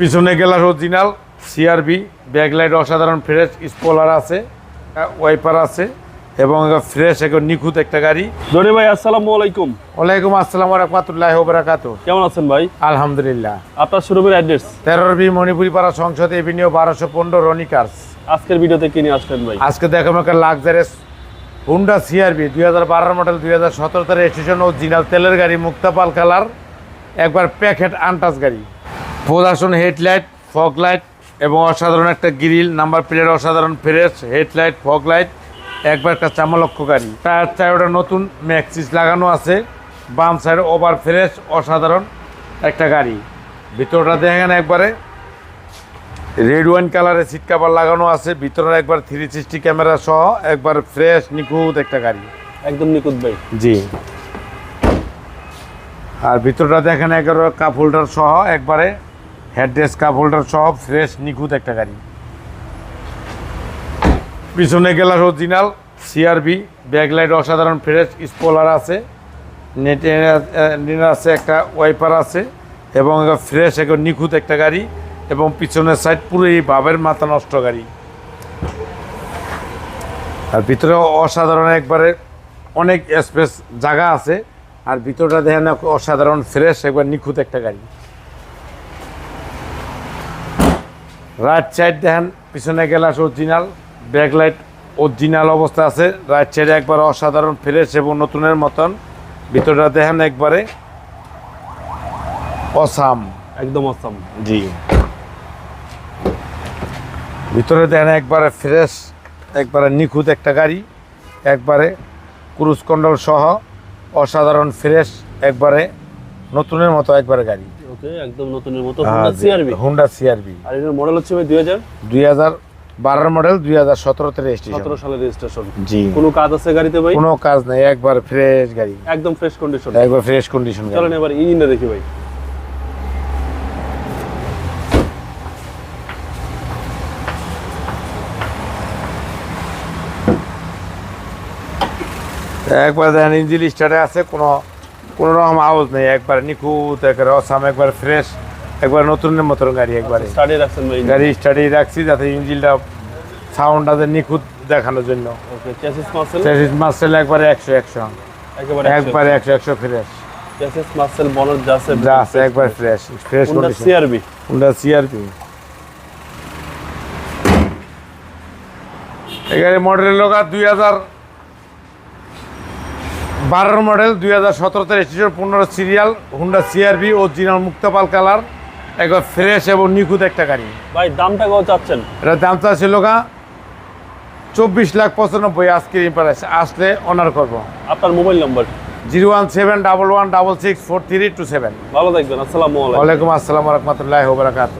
পিছনে গেলার original CRB backlight অসাধারণ ফ্রেশ স্পলার আছে ওয়াইপার আছে এবং ফ্রেশ একদম নিখুঁত একটা গাড়ি। ধনী ভাই আসসালামু আলাইকুম। ওয়ালাইকুম আসসালাম রহমতুল্লাহ ওবরাকাত কেমন আছেন ভাই? আলহামদুলিল্লাহ। আপনার শোরুমের অ্যাড্রেস তেরোর বি মণিপুরি পাড়া সংসদ এভিনিউ বারোশো পনেরো রনি কার্স আজকের ভিডিওতে কি নিয়ে আসলেন ভাই? আজকে দেখাবো একটা লাক্সারিয়াস হুন্ডা সিআরবি দুই হাজার বারোর মডেল দুই হাজার সতেরো তার স্টেশন অরিজিনাল তেলের গাড়ি মুক্তাপাল কালার একবার প্যাকেট আনটাস গাড়ি। প্রদর্শন হেডলাইট ফগ লাইট এবং অসাধারণ একটা গ্রিল নাম্বার প্লেট অসাধারণ ফ্রেশ হেডলাইট ফগ লাইট একবার একটা চামলক্ষ গাড়ি টায়ার চারোটা নতুন ম্যাক্সিস লাগানো আছে বাম সাইড ওভার ফ্রেশ অসাধারণ একটা গাড়ি। ভিতরটা দেখেন একবারে। রেড ওয়াইন কালারের সিট কাভার লাগানো আছে ভিতরে একবার থ্রি সিক্সটি ক্যামেরা সহ একবার ফ্রেশ নিখুঁত একটা গাড়ি। একদম নিখুঁত ভাই। জি। আর ভিতরটা দেখেন একবার কাপ হোল্ডার সহ একবারে হেডরেস কাপ হোল্ডার সব ফ্রেশ নিখুঁত একটা গাড়ি। পিছনে গেলার অরিজিনাল সিআরবি ব্যাকলাইট অসাধারণ ফ্রেশ স্পলার আছে। আছে, একটা ওয়াইপার আছে, এবং ফ্রেশ একদম নিখুঁত একটা গাড়ি, এবং পিছনের সাইড পুরোই বাবের মাথা নষ্ট গাড়ি। আর ভিতরে অসাধারণ একবারে অনেক স্পেস জায়গা আছে, আর ভিতরটা দেখেন অসাধারণ ফ্রেশ একবার নিখুঁত একটা গাড়ি। রাইট সাইড দেখেন পিছনে গ্লাস অরিজিনাল ব্যাকলাইট অরিজিনাল অবস্থা আছে। রাইট সাইডে একবার অসাধারণ ফ্রেশ এবং নতুনের মতন। ভিতরটা দেখেন একবারে অসাম একদম অসাম জি। ভিতরে দেখেন একবারে ফ্রেশ একবারে নিখুঁত একটা গাড়ি একবারে ক্রুজ কন্ট্রোল সহ অসাধারণ ফ্রেশ একবারে নতুনের মতো একবারে গাড়ি। ওকে একদম নতুনের মতো Honda CR-V সিআরবি আর এটার মডেল হচ্ছে ভাই দুই হাজার? দুই হাজার বারোর মডেল দুই হাজার সতেরোতে রেজিস্ট্রেশন সতেরো সালের রেজিস্ট্রেশন জি। কোনো কাজ আছে গাড়িতে ভাই? কোনো কাজ নেই একবার ফ্রেশ গাড়ি। একদম ফ্রেশ কন্ডিশন একবার ফ্রেশ কন্ডিশন চলেন এবার ইঞ্জিনটা দেখি ভাই। একবার দেখেন ইঞ্জিন স্টার্টে আছে কোনো কোনো রকম আওয়াজ নেই একবার নিখুঁত একবার অসাম একবার ফ্রেশ একবার নতুনের মতন গাড়ি একবারে। রাখছেন গাড়ি স্টার্টে রাখছি যাতে ইঞ্জিনটা সাউন্ডটা নিখুঁত দেখানোর জন্য। মাসেল একবারে একশো একশো। একেবারে একবারে একশো একশো ফ্রেশ বনার একবার ফ্রেশ ফ্রেশ কন্ডিশন হুন্ডা মডেলের লোক দুই হাজার বারোর মডেল দুই হাজার সতেরোতে রেজিস্ট্রেশন পনেরো সিরিয়াল হুন্ডা সিআরবি অরিজিনাল মুক্তাপাল কালার একবার ফ্রেশ এবং নিখুঁত একটা গাড়ি। ভাই দামটা কত চাচ্ছেন? এটা দাম চাচ্ছিল গা চব্বিশ লাখ পঁচানব্বই আজকের ইম্পারেস আসলে অনার করব। আপনার mobile number? Zero one seven double one double six four three two seven. ভালো থাকবেন আসসালামু আলাইকুম। আসসালাম রহমতুল্লাহ বারাকাতু